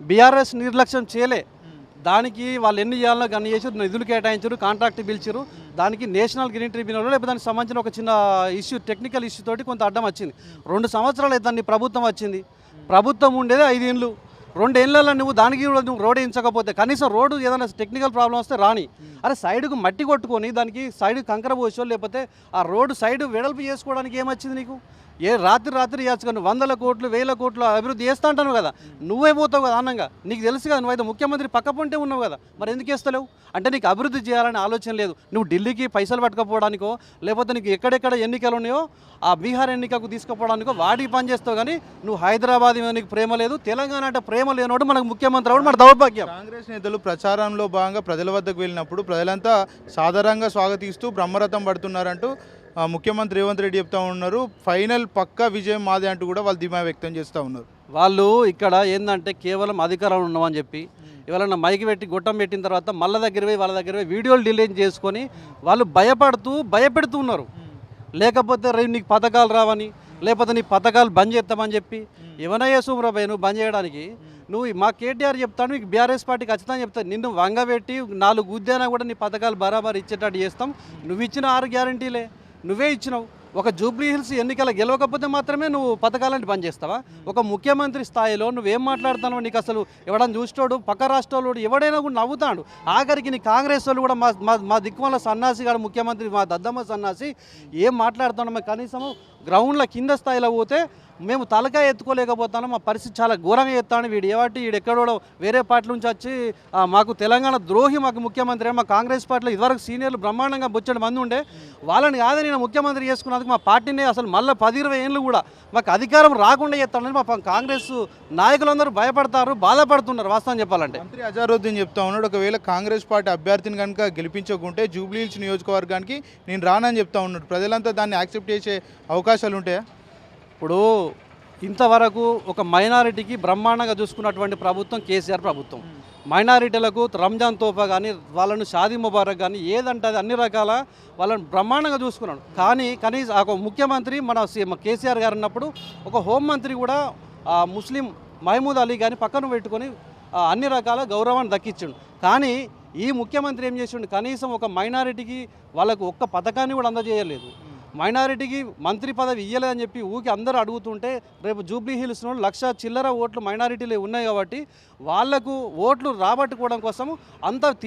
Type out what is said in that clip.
BRS నిర్లక్ష్యం చేయలే. దానికి వాళ్ళు ఎన్ని చేయాలో అన్ని చేసి నిధులు కేటాయించారు కాంట్రాక్ట్ పిలిచారు దానికి నేషనల్ గ్రీన్ ట్రిబ్యునల్ లేకపోతే దానికి సంబంధించిన ఒక చిన్న ఇష్యూ టెక్నికల్ ఇష్యూ తోటి కొంత అడ్డం వచ్చింది. రెండు సంవత్సరాలు దాన్ని ప్రభుత్వం వచ్చింది. ప్రభుత్వం ఉండేది ఐదేళ్ళు రెండేళ్ళలో నువ్వు దానికి కూడా నువ్వు రోడ్ వేయించకపోతే కనీసం రోడ్డు ఏదైనా టెక్నికల్ ప్రాబ్లం వస్తే రాని. అరే సైడ్కు మట్టి కొట్టుకొని దానికి సైడ్ కంకర పోసో లేకపోతే ఆ రోడ్డు సైడ్ వెడల్పు చేసుకోవడానికి ఏమొచ్చింది నీకు? ఏ రాత్రి రాత్రి చేయొచ్చు వందల కోట్లు వేల కోట్లు అభివృద్ధి చేస్తా అంటాను కదా. నువ్వే పోతావు కదా అన్నంగా నీకు తెలుసు కదా నువ్వైతే ముఖ్యమంత్రి పక్క పొంటే ఉన్నావు కదా. మరి ఎందుకు వేస్తలేవు అంటే నీకు అభివృద్ధి చేయాలనే ఆలోచన లేదు. నువ్వు ఢిల్లీకి పైసలు పట్టుకపోవడానికో లేకపోతే నీకు ఎక్కడెక్కడ ఎన్నికలు ఉన్నాయో ఆ బీహార్ ఎన్నికకు తీసుకుపోవడానికో వాడికి పని చేస్తావు కానీ నువ్వు హైదరాబాద్ మీద నీకు ప్రేమ లేదు తెలంగాణ అంటే ప్రేమ లేనోడు మనకు ముఖ్యమంత్రి అవడం మన దౌర్భాగ్యం. కాంగ్రెస్ నేతలు ప్రచారంలో భాగంగా ప్రజల వద్దకు వెళ్ళినప్పుడు ప్రజలంతా సాధారణంగా స్వాగతిస్తూ బ్రహ్మరథం పడుతున్నారంటూ ముఖ్యమంత్రి రేవంత్ రెడ్డి చెప్తా ఉన్నారు ఫైనల్ పక్క విజయం మాదే అంటూ కూడా వాళ్ళు ధీమా వ్యక్తం చేస్తూ ఉన్నారు. వాళ్ళు ఇక్కడ ఏంటంటే కేవలం అధికారం ఉన్నామని చెప్పి ఎవరైనా మైకి పెట్టి గొట్టం పెట్టిన తర్వాత మళ్ళ దగ్గర పోయి వాళ్ళ దగ్గర పోయి వీడియోలు డిలీట్ చేసుకొని వాళ్ళు భయపడుతూ భయపెడుతూ ఉన్నారు. లేకపోతే రేపు నీకు పథకాలు రావని లేకపోతే నీ పథకాలు బంద్ చేస్తామని చెప్పి ఏమైనా సూమరాబాయ్ నువ్వు బంద్ చేయడానికి? నువ్వు మా కేటీఆర్ చెప్తాను నీకు బీఆర్ఎస్ పార్టీ ఖచ్చితంగా చెప్తాను నిన్ను వంగబెట్టి నాలుగు ఉద్యానా కూడా నీ పథకాలు బరాబర్ ఇచ్చేటట్టు చేస్తాం నువ్వు ఇచ్చిన ఆరు గ్యారంటీలే. నువ్వే ఇచ్చినావు. ఒక జూబ్లీ హిల్స్ ఎన్నికల గెలవకపోతే మాత్రమే నువ్వు పథకాలంటే పనిచేస్తావా? చేస్తావా ఒక ముఖ్యమంత్రి స్థాయిలో నువ్వేం మాట్లాడుతున్నావు నీకు అసలు ఎవడని చూస్తాడు పక్క రాష్ట్రాలు ఎవడైనా కూడా నవ్వుతాడు. ఆఖరికి నీ కాంగ్రెస్ వాళ్ళు కూడా మా మా దిక్కుమల సన్నాసి గారు ముఖ్యమంత్రి మా దద్దమ్మ సన్నాసి ఏం మాట్లాడుతున్నాం కనీసము గ్రౌండ్ల కింద స్థాయిలో పోతే మేము తలకాయ ఎత్తుకోలేకపోతాను మా పరిస్థితి చాలా ఘోరంగా ఎత్తాను వీడు. ఏవాటి వీడు ఎక్కడో వేరే పార్టీ నుంచి వచ్చి మాకు తెలంగాణ ద్రోహి మాకు ముఖ్యమంత్రి మా కాంగ్రెస్ పార్టీలో ఇదివరకు సీనియర్లు బ్రహ్మాండంగా బొచ్చడి మంది ఉండే. వాళ్ళని కాదని నేను ముఖ్యమంత్రి చేసుకున్నందుకు మా పార్టీని అసలు మళ్ళీ పది ఇరవై ఏళ్ళు కూడా మాకు అధికారం రాకుండా చేస్తానని మా కాంగ్రెస్ నాయకులందరూ భయపడతారు బాధపడుతున్నారు వాస్తవం చెప్పాలంటే. మంత్రి అజారుద్దీన్ చెప్తా ఉన్నాడు ఒకవేళ కాంగ్రెస్ పార్టీ అభ్యర్థిని కనుక గెలిపించకుంటే జూబ్లీహిల్స్ నియోజకవర్గానికి నేను రానని చెప్తా ఉన్నాడు. ప్రజలంతా దాన్ని యాక్సెప్ట్ చేసే అవకాశాలు ఉంటాయా? ఇప్పుడు ఇంతవరకు ఒక మైనారిటీకి బ్రహ్మాండంగా చూసుకున్నటువంటి ప్రభుత్వం కేసీఆర్ ప్రభుత్వం. మైనారిటీలకు రంజాన్ తోఫా కానీ వాళ్ళను షాదీ ముబారక్ కానీ ఏదంటే అది అన్ని రకాల వాళ్ళని బ్రహ్మాండంగా చూసుకున్నాడు. కానీ కనీసం ఒక ముఖ్యమంత్రి మన కేసీఆర్ గారు ఉన్నప్పుడు ఒక హోంమంత్రి కూడా ఆ, ముస్లిం మహమూద్ అలీ కానీ పక్కన పెట్టుకొని అన్ని రకాల గౌరవాన్ని దక్కించిండు. కానీ ఈ ముఖ్యమంత్రి ఏం చేసిండు? కనీసం ఒక మైనారిటీకి వాళ్ళకు ఒక్క పథకాన్ని కూడా అందజేయలేదు. మైనారిటీకి మంత్రి పదవి ఇయ్యలేదని చెప్పి ఊకి అందరూ అడుగుతుంటే రేపు జూబ్లీ హిల్స్ నుండి లక్ష చిల్లర ఓట్లు మైనారిటీలు ఉన్నాయి కాబట్టి వాళ్ళకు ఓట్లు రాబట్టుకోవడం కోసం అంత తీవ్ర